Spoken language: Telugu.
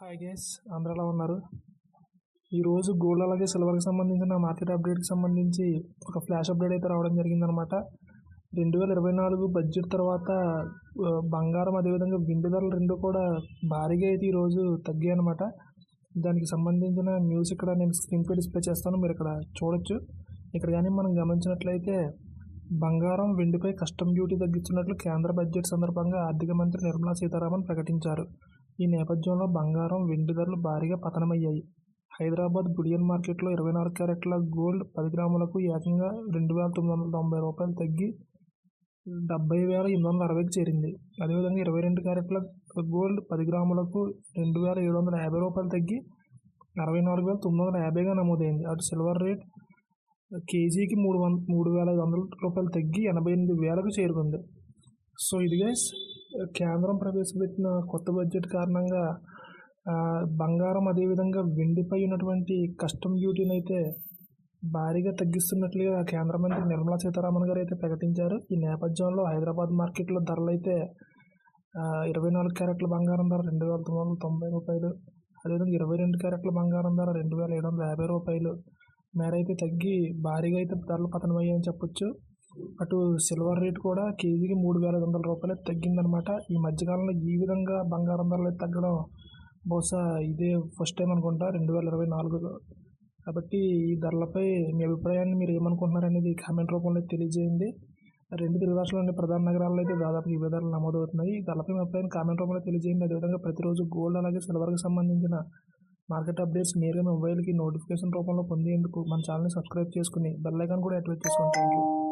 హాయ్ గైస్ ఆంధ్రాలో ఉన్నారు? ఈరోజు గోల్డ్ అలాగే సిల్వర్కి సంబంధించిన మార్కెట్ అప్డేట్కి సంబంధించి ఒక ఫ్లాష్ అప్డేట్ అయితే రావడం జరిగిందనమాట రెండు వేల ఇరవై నాలుగు బడ్జెట్ తర్వాత బంగారం అదేవిధంగా వెండి ధరలు రెండు కూడా భారీగా అయితే ఈరోజు తగ్గాయి అనమాట దానికి సంబంధించిన న్యూస్ ఇక్కడ నేను స్క్రీన్ పై డిస్ప్లే చేస్తాను మీరు ఇక్కడ చూడొచ్చు. ఇక్కడ కానీ మనం గమనించినట్లయితే బంగారం వెండిపై కస్టమ్ డ్యూటీ తగ్గించినట్లు కేంద్ర బడ్జెట్ సందర్భంగా ఆర్థిక మంత్రి నిర్మలా సీతారామన్ ప్రకటించారు. ఈ నేపథ్యంలో బంగారం వెండి ధరలు భారీగా పతనమయ్యాయి. హైదరాబాద్ బులియన్ మార్కెట్లో ఇరవై నాలుగు క్యారెట్ల గోల్డ్ పది గ్రాములకు ఏకంగా రెండు వేల తొమ్మిది వందల తొంభై రూపాయలు తగ్గి డెబ్బై వేల ఎనిమిది వందల అరవైకి చేరింది. అదేవిధంగా ఇరవై రెండు క్యారెట్ల గోల్డ్ పది గ్రాములకు రెండు వేల ఏడు వందల యాభై రూపాయలు తగ్గి అరవై నాలుగు వేల తొమ్మిది వందల యాభైగా నమోదైంది. అటు సిల్వర్ రేట్ కేజీకి మూడు వంద మూడు వేల ఐదు వందల రూపాయలు తగ్గి ఎనభై ఎనిమిది వేలకు చేరుకుంది. సో ఇది గైస్ కేంద్రం ప్రవేశపెట్టిన కొత్త బడ్జెట్ కారణంగా బంగారం అదేవిధంగా వెండిపై ఉన్నటువంటి కస్టమ్ డ్యూటీని అయితే భారీగా తగ్గిస్తున్నట్లుగా కేంద్ర మంత్రి నిర్మలా సీతారామన్ గారు అయితే ప్రకటించారు. ఈ నేపథ్యంలో హైదరాబాద్ మార్కెట్లో ధరలు అయితే ఇరవై నాలుగు క్యారెట్ల బంగారం ధర రెండు వేల తొమ్మిది వందల తొంభై రూపాయలు అదేవిధంగా ఇరవై రెండు క్యారెట్ల బంగారం ధర రెండు వేల ఏడు వందల యాభై రూపాయలు మేర అయితే తగ్గి భారీగా అయితే ధరలు పతనమయ్యాయని చెప్పొచ్చు. అటు సిల్వర్ రేట్ కూడా కేజీకి మూడు వేల ఐదు వందల రూపాయలు తగ్గిందనమాట. ఈ మధ్యకాలంలో ఈ విధంగా బంగారం ధరలు అయితే తగ్గడం బహుశా ఇదే ఫస్ట్ టైం అనుకుంటా రెండు వేల ఇరవై నాలుగులో కాబట్టి ఈ ధరలపై మీ అభిప్రాయాన్ని మీరు ఏమనుకుంటున్నారు అనేది కామెంట్ రూపంలో తెలియజేయండి. రెండు తెలుగు రాష్ట్రాల్లోని ప్రధాన నగరాల్లో అయితే దాదాపు ఈ ధరలు నమోదవుతున్నాయి. ఈ ధరలపై మీ అభిప్రాయాన్ని కామెంట్ రూపంలో తెలియజేయండి. అదేవిధంగా ప్రతిరోజు గోల్డ్ అలాగే సిల్వర్కి సంబంధించిన మార్కెట్ అప్డేట్స్ నేరుగా మొబైల్కి నోటిఫికేషన్ రూపంలో పొందేందుకు మన ఛానల్ని సబ్స్క్రైబ్ చేసుకుని బెల్ ఐకాన్ కూడా యాక్టివేట్ చేసుకోండి థ్యాంక్ యూ